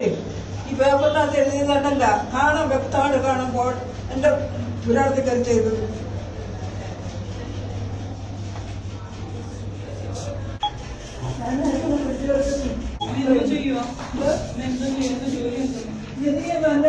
ഈ പേപ്പറിനകത്ത് എഴുതിയതല്ല കാണാൻ വ്യക്തമായിട്ട് കാണുമ്പോൾ എന്റെ പുരാണത്തിൽ ചെയ്തു. എനിക്ക് നല്ല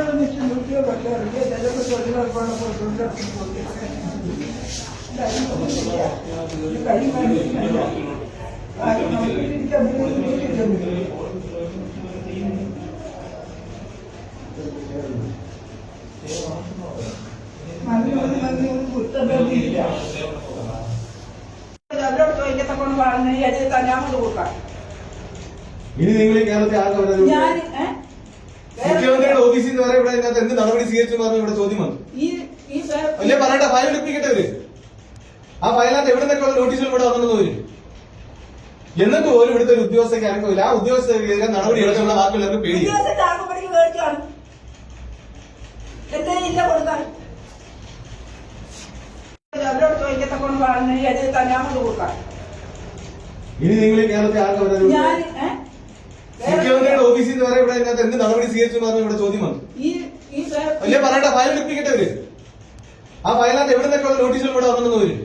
ഇനി നിങ്ങൾ ഈ കേരളത്തിൽ ആർക്കും? മുഖ്യമന്ത്രിയുടെ ഓഫീസിൽ നിന്ന് വരെ ഇവിടെ ഇതിനകത്ത് എന്ത് നടപടി സ്വീകരിച്ചു പറഞ്ഞു ഇവിടെ ചോദ്യം വന്നു. അല്ലേ പറയട്ടെ ഫയൽ എടുപ്പിക്കട്ടെ അവർ ആ ഫയലിനകത്ത് എവിടെ നോട്ടീസുകൾ ഇവിടെ വന്നു വരും എന്നിട്ട് പോലും ഇവിടുത്തെ ഒരു ഉദ്യോഗസ്ഥയ്ക്ക് അനക്കമില്ല ആ ഉദ്യോഗസ്ഥർക്കെതിരെ നടപടി എടുക്കാനുള്ള വാക്കുള്ളവർക്ക് പേടി ചോദിക്കത്തെ കൊണ്ട് പറഞ്ഞു എഴുതി തന്നെ അങ്ങോട്ട് കൊടുക്കാം. ഇനി നിങ്ങൾ കേരളത്തെ കേരളത്തിൽ ഞാൻ ഏ? മുഖ്യമന്ത്രിയുടെ ഓഫീസിൽ നിന്ന് വരെ ഇവിടെ ഇതിനകത്ത് എന്ത് നടപടി സ്വീകരിച്ചു എന്ന് ഇവിടെ ചോദ്യം വന്നു അല്ലേ പറയട്ടെ ഫയൽ എടുപ്പിക്കട്ടെ അവർ ആ ഫയലിനകത്ത് എവിടെ നിന്നൊക്കെ നോട്ടീസുകൾ ഇവിടെ വന്നെന്ന് വരും.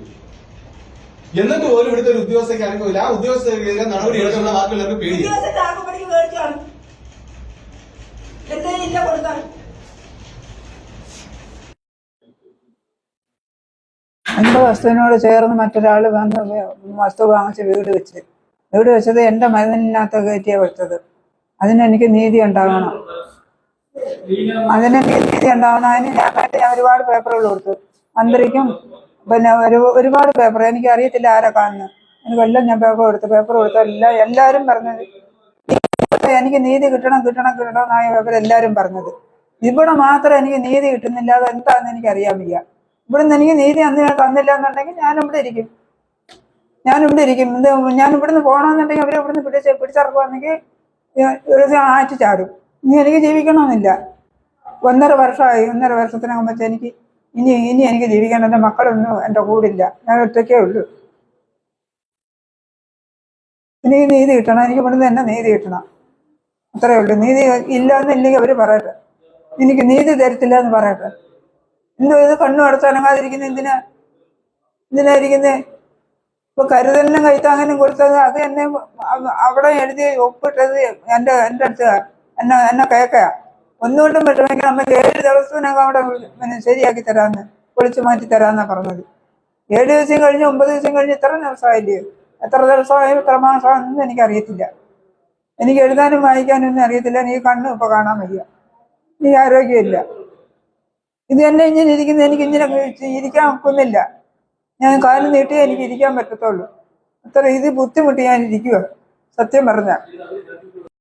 എന്നിട്ട് പോലും ഇവിടുത്തെ ഒരു ഉദ്യോഗസ്ഥയ്ക്ക് അറിയില്ല ആ ഉദ്യോഗസ്ഥർക്കെതിരെ നടപടി എടുക്കുന്ന വാക്കുള്ളവർക്ക് പേടി എന്റെ വസ്തുവിനോട് ചേർന്ന് മറ്റൊരാൾ വന്ന് വസ്തു വാങ്ങിച്ച് വീട് വെച്ച്. വീട് വെച്ചത് എന്റെ മരുന്നിനകത്ത് കയറ്റിയാണ് വെച്ചത്. അതിനെനിക്ക് നീതി ഉണ്ടാകണം അതിന് നീതി ഉണ്ടാവണം. അതിന് ഞാൻ ഒരുപാട് പേപ്പറുകൾ കൊടുത്തു. മന്ത്രിക്കും പിന്നെ ഒരു ഒരുപാട് പേപ്പർ എനിക്ക് അറിയത്തില്ല ആരാ കാണുന്നത്. എനിക്കെല്ലാം ഞാൻ പേപ്പർ കൊടുത്തു. പേപ്പർ കൊടുത്തു എല്ലാ എല്ലാവരും പറഞ്ഞത്. എനിക്ക് നീതി കിട്ടണം കിട്ടണം കിട്ടണം എന്നായ പേപ്പർ എല്ലാവരും പറഞ്ഞത്. ഇവിടെ മാത്രം എനിക്ക് നീതി കിട്ടുന്നില്ല. അത് എന്താണെന്ന് എനിക്ക് വയ്യ. ഇവിടുന്ന് എനിക്ക് നീതി അന്ന് തന്നില്ല എന്നുണ്ടെങ്കിൽ ഞാൻ ഇവിടെ ഇരിക്കും. ഞാൻ ഇവിടെ ഇരിക്കും. ഞാൻ ഇവിടുന്ന് പോകണമെന്നുണ്ടെങ്കിൽ അവരെ ഇവിടുന്ന് പിടിച്ച് പിടിച്ചിറക്കുവാണെങ്കിൽ ഒരു ദിവസം ആറ്റി ചാടും. ഇനി എനിക്ക് ജീവിക്കണമെന്നില്ല. ഒന്നര വർഷമായി. ഒന്നര വർഷത്തിനകം വെച്ച് എനിക്ക് ഇനി ഇനി എനിക്ക് ജീവിക്കാൻ എന്റെ മക്കളൊന്നും എന്റെ കൂടില്ല. ഞാൻ ഒറ്റയ്ക്കേ ഉള്ളൂ. എനിക്ക് നീതി കിട്ടണം. എനിക്ക് ഇവിടുന്ന് തന്നെ നീതി കിട്ടണം. അത്രയേ ഉള്ളൂ. നീതി ഇല്ല എന്നില്ലെങ്കിൽ അവർ പറയട്ടെ. എനിക്ക് നീതി തരത്തില്ല എന്ന് പറയട്ടെ. എന്തോ ഇത് കണ്ണു അടച്ചനങ്ങാതിരിക്കുന്ന എന്തിനാ? എന്തിനായിരിക്കുന്നേ ഇപ്പൊ കരുതലിനും കൈത്താങ്ങനും കൊടുത്തത് അത് എന്നെ അവിടെ എഴുതി ഒപ്പിട്ടത് എന്റെ എന്റെ അടുത്ത് എന്നെ എന്നെ കേക്കയാ. ഒന്നുകൊണ്ടും പറ്റുമെങ്കിൽ നമ്മൾ ഏഴ് ദിവസത്തിനകം അവിടെ പിന്നെ ശരിയാക്കി തരാമെന്ന് പൊളിച്ചു മാറ്റി തരാമെന്നാ പറഞ്ഞത്. ഏഴ് ദിവസം കഴിഞ്ഞ് ഒമ്പത് ദിവസം കഴിഞ്ഞ് ഇത്ര ദിവസമായില്ലേ? എത്ര ദിവസമായി എത്ര മാസമാണെന്ന് എനിക്കറിയത്തില്ല. എനിക്ക് എഴുതാനും വായിക്കാനും ഒന്നും അറിയത്തില്ല. നീ കണ്ണും ഇപ്പൊ കാണാൻ വയ്യ. നീ ആരോഗ്യമില്ല. ഇത് തന്നെ ഇങ്ങനെ ഇരിക്കുന്ന എനിക്ക് ഇങ്ങനെ ഇരിക്കാൻ ഒക്കുന്നില്ല. ഞാൻ കാലം നീട്ടി എനിക്ക് ഇരിക്കാൻ പറ്റത്തുള്ളൂ. അത്ര ഇത് ബുദ്ധിമുട്ടി ഞാൻ ഇരിക്കുക സത്യം പറഞ്ഞ.